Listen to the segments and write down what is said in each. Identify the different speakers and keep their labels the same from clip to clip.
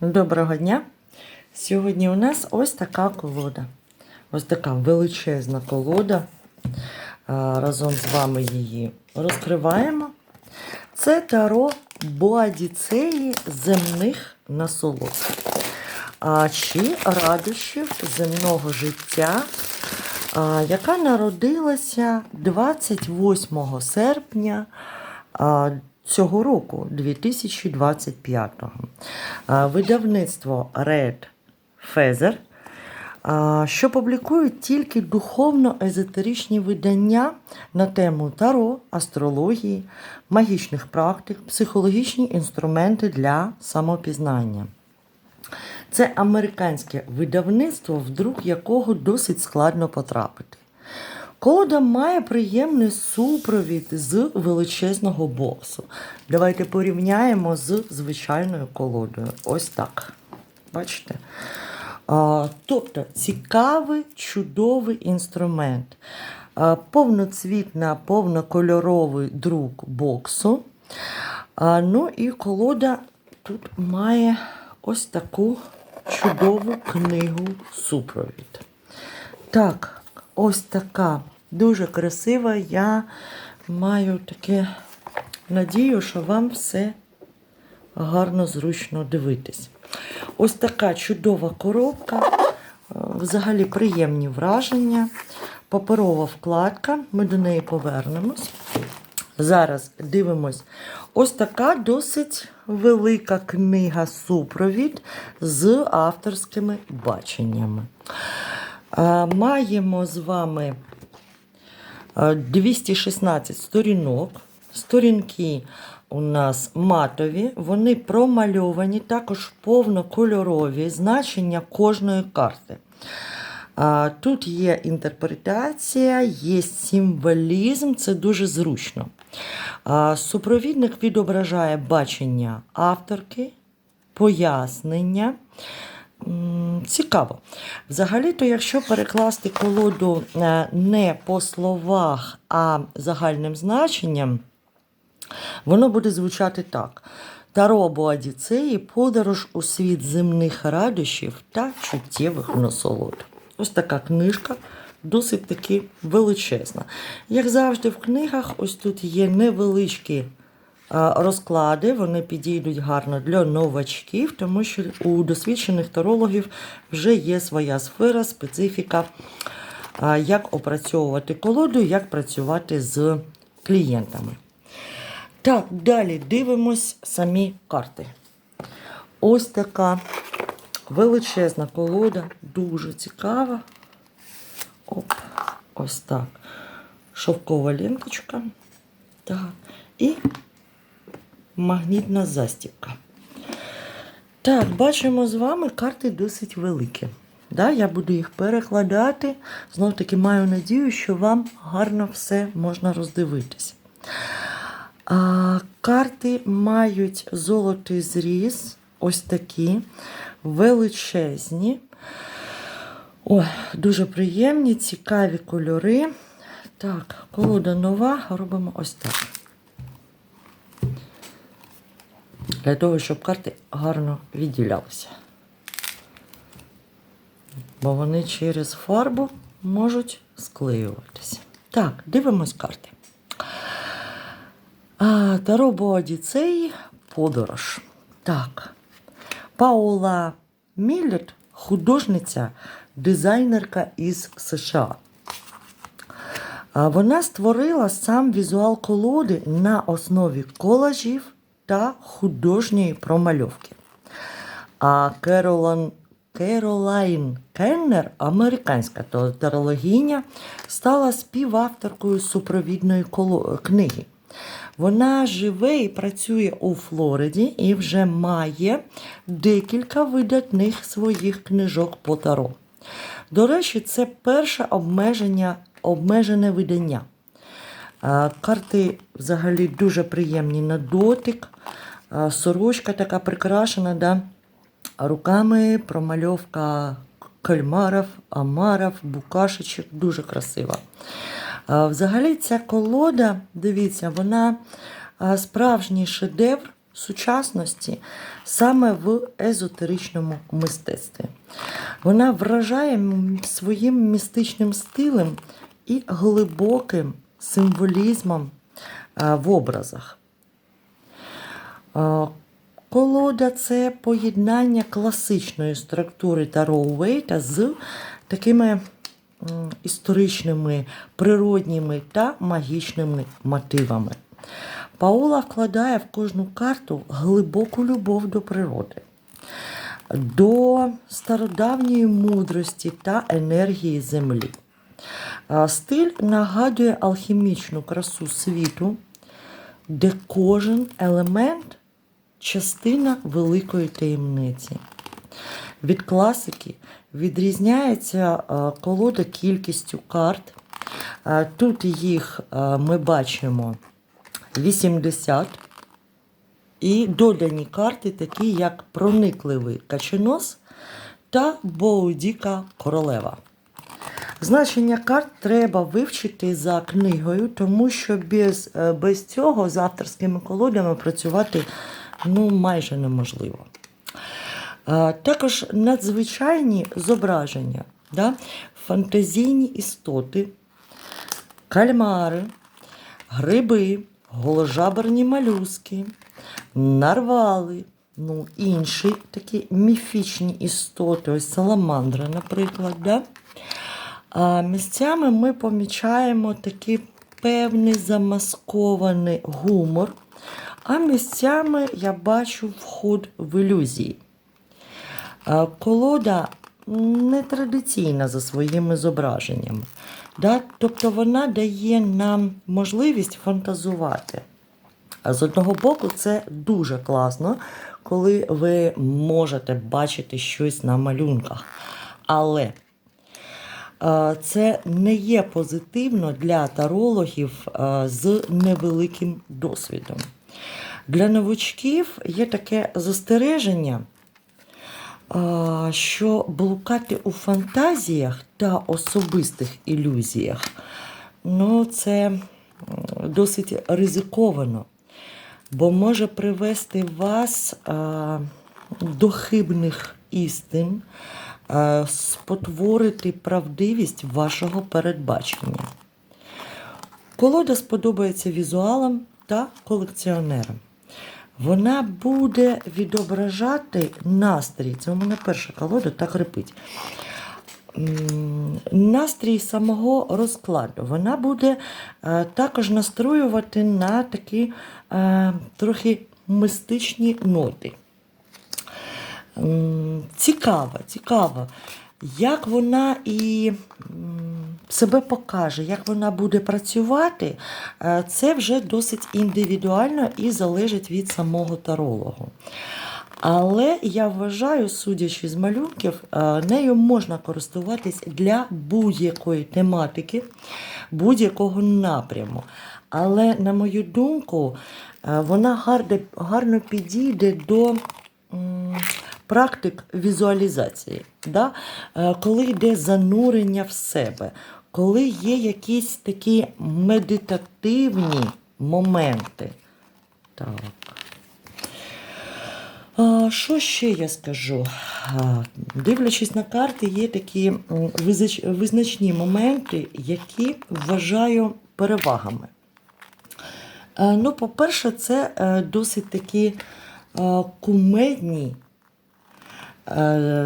Speaker 1: Доброго дня! Сьогодні у нас ось така колода. Ось така величезна колода. Разом з вами її розкриваємо. Це таро Боадіцеї земних насолод. А, Чи радощів земного життя, яка народилася 28 серпня цього року, 2025-го. Видавництво Red Feather, що публікують тільки духовно-езотеричні видання на тему таро, астрології, магічних практик, психологічні інструменти для самопізнання. Це американське видавництво, в друк якого досить складно потрапити. Колода має приємний супровід з величезного боксу. Давайте порівняємо з звичайною колодою. Ось так. Бачите? А, тобто цікавий, чудовий інструмент. А, повноцвітна, повнокольоровий друк боксу. А, ну і колода тут має ось таку чудову книгу супровід. Так, ось така дуже красива. Я маю таке надію, що вам все гарно, зручно дивитись. Ось така чудова коробка, е, взагалі приємні враження, паперова вкладка, ми до неї повернемось. Зараз дивимось. Ось така досить велика книга супровід з авторськими баченнями. Маємо з вами е, 216 сторінок. Сторінки у нас матові, вони промальовані, також повнокольорові значення кожної карти. Тут є інтерпретація, є символізм, це дуже зручно. Супровідник відображає бачення авторки, пояснення. Цікаво. Взагалі-то, якщо перекласти колоду е, не по словах, а загальним значенням, воно буде звучати так. Таро або Одіцеї подорож у світ земних радощів та чуттєвих насолод. Ось така книжка, досить таки величезна. Як завжди, в книгах, ось тут є невеличкі розклади, вони підійдуть гарно для новачків, тому що у досвідчених тарологів вже є своя сфера, специфіка, як опрацьовувати колоду, як працювати з клієнтами. Так, далі дивимось самі карти. Ось така величезна колода, дуже цікава. Оп, ось так. Шовкова ленточка. Так. І магнітна застібка. Так, бачимо з вами карти досить великі. Да, я буду їх перекладати. Знов таки маю надію, що вам гарно все можна роздивитись. А, карти мають золотий зріз, ось такі, величезні. Ой, дуже приємні, цікаві кольори. Так, колода нова, робимо ось так. Для того, щоб карти гарно відділялися. Бо вони через фарбу можуть склеюватися. Так, дивимось карти. Таро Боадіцеї подорож. Так. Паула Міллет художниця, дизайнерка із США. Вона створила сам візуал колоди на основі колажів та художньої промальовки. А Керолан Керолайн Кеннер, американська тарологиня, стала співавторкою супровідної книги. Вона живе і працює у Флориді і вже має декілька видатних своїх книжок по таро. До речі, це перше обмеження, обмежене видання. Карти взагалі дуже приємні на дотик. Сорочка така прикрашена, да? руками промальовка кальмарів, амарів, букашечок. Дуже красива. Взагалі, ця колода, дивіться, вона справжній шедевр сучасності саме в езотеричному мистецтві. Вона вражає своїм містичним стилем і глибоким символізмом е, в образах. Е, Колода це поєднання класичної структури Таро Уейта з такими історичними, природніми та магічними мотивами. Паула вкладає в кожну карту глибоку любов до природи, до стародавньої мудрості та енергії землі. А Стиль нагадує алхімічну красу світу, де кожен елемент частина великої таємниці. Від класики відрізняється е, колода кількістю карт. Е, Тут їх е, ми бачимо 80. І додані карти, такі як проникливий каченос та Боудіка королева. Значення карт треба вивчити за книгою, тому що без, е, без цього з авторськими колодами працювати ну, майже неможливо. Також надзвичайні зображення, да? фантазійні істоти, кальмари, гриби, голожаберні малюски, нарвали, ну, інші такі міфічні істоти, ось саламандра, наприклад. Да? А місцями ми помічаємо такий певний замаскований гумор, а місцями я бачу вход в ілюзії. Колода нетрадиційна за своїми зображеннями. Да? Тобто вона дає нам можливість фантазувати. З одного боку, це дуже класно, коли ви можете бачити щось на малюнках. Але це не є позитивно для тарологів е, з невеликим досвідом. Для новачків є таке застереження, е, що блукати у фантазіях та особистих ілюзіях ну, це досить ризиковано, бо може привести вас е, до хибних істин, е, спотворити правдивість вашого передбачення. Колода сподобається візуалам та колекціонерам. Вона буде відображати настрій. Це у мене перша колода, так репить. Настрій самого розкладу. Вона буде е, також настроювати на такі е, трохи мистичні ноти. Цікаво, цікаво, як вона і себе покаже, як вона буде працювати, е, це вже досить індивідуально і залежить від самого тарологу. Але я вважаю, судячи з малюнків, е, нею можна користуватись для будь-якої тематики, будь-якого напряму. Але, на мою думку, е, вона гарно, підійде до практик візуалізації, да? Е, коли йде занурення в себе, коли є якісь такі медитативні моменти. Так. Що ще я скажу? Дивлячись на карти, є такі визначні моменти, які вважаю перевагами. Е, Ну, по-перше, це е, досить такі кумедні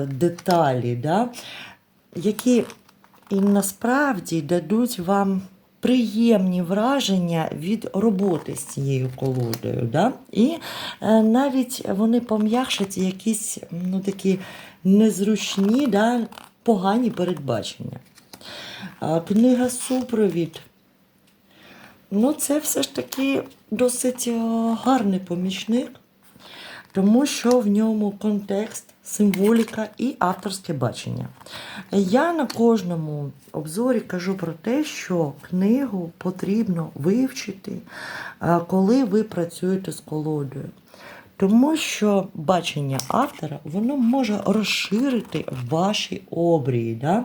Speaker 1: деталі, да? які і насправді дадуть вам приємні враження від роботи з цією колодою. Да? І е, навіть вони пом'якшать якісь ну, такі незручні, да, погані передбачення. Книга Супровід. Ну, це все ж таки досить е, гарний помічник, тому що в ньому контекст, символіка і авторське бачення. Я на кожному обзорі кажу про те, що книгу потрібно вивчити, е, коли ви працюєте з колодою. Тому що бачення автора воно може розширити ваші обрії. Да?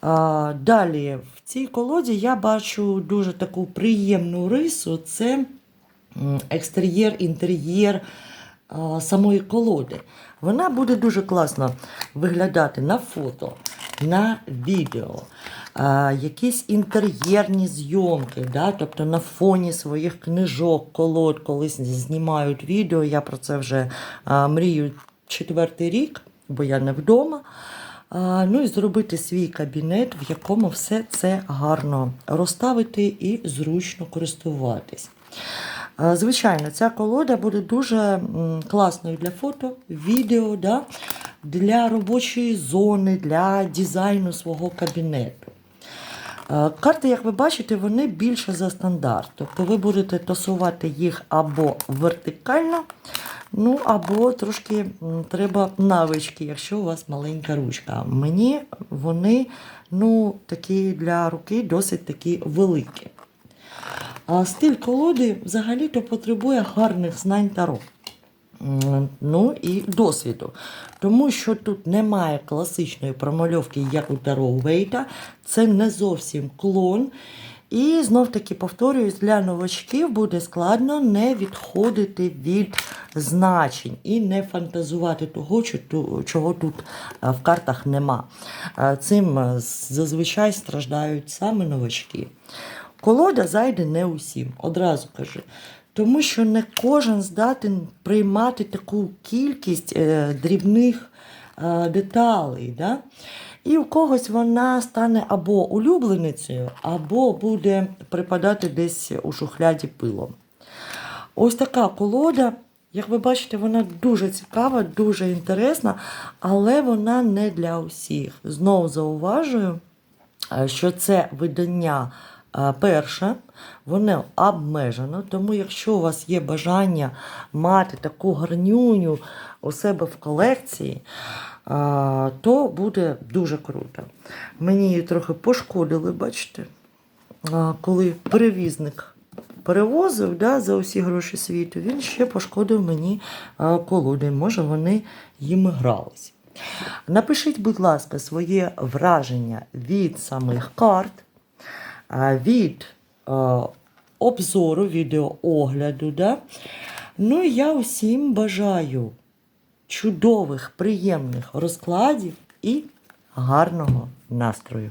Speaker 1: А, далі, в цій колоді я бачу дуже таку приємну рису. Це екстер'єр, інтер'єр самої колоди. Вона буде дуже класно виглядати на фото, на відео, якісь інтер'єрні зйомки, да? тобто на фоні своїх книжок, колод, коли з- знімають відео. Я про це вже мрію четвертий рік, бо я не вдома. Ну і зробити свій кабінет, в якому все це гарно розставити і зручно користуватись. А, Звичайно, ця колода буде дуже класною для фото, відео, да? для робочої зони, для дизайну свого кабінету. Е, Карти, як ви бачите, вони більше за стандарт. Тобто ви будете тасувати їх або вертикально, ну або трошки треба навички, якщо у вас маленька ручка. Mені вони ну, такі для руки досить такі великі. А стиль колоди взагалі-то потребує гарних знань таро. Ну і досвіду. Тому що тут немає класичної промальовки, як у Таро Вейта. Це не зовсім клон. І знов таки повторююсь, для новачків буде складно не відходити від значень і не фантазувати того, чого тут в картах нема. Цим зазвичай страждають саме новачки. Колода зайде не усім, одразу кажу. Тому що не кожен здатен приймати таку кількість е, дрібних е, деталей. Да? І у когось вона стане або улюбленицею, або буде припадати десь у шухляді пилом. Ось така колода. Як ви бачите, вона дуже цікава, дуже інтересна, але вона не для усіх. Знову зауважую, е, що це видання перше, воно обмежено, тому якщо у вас є бажання мати таку гарнюню у себе в колекції, то буде дуже круто. Мені її трохи пошкодили, бачите, коли перевізник перевозив да, за усі гроші світу, він ще пошкодив мені колоди. Може, вони їм грались. Напишіть, будь ласка, своє враження від самих карт, від обзору, відеоогляду. Да? Ну я усім бажаю чудових, приємних розкладів і гарного настрою.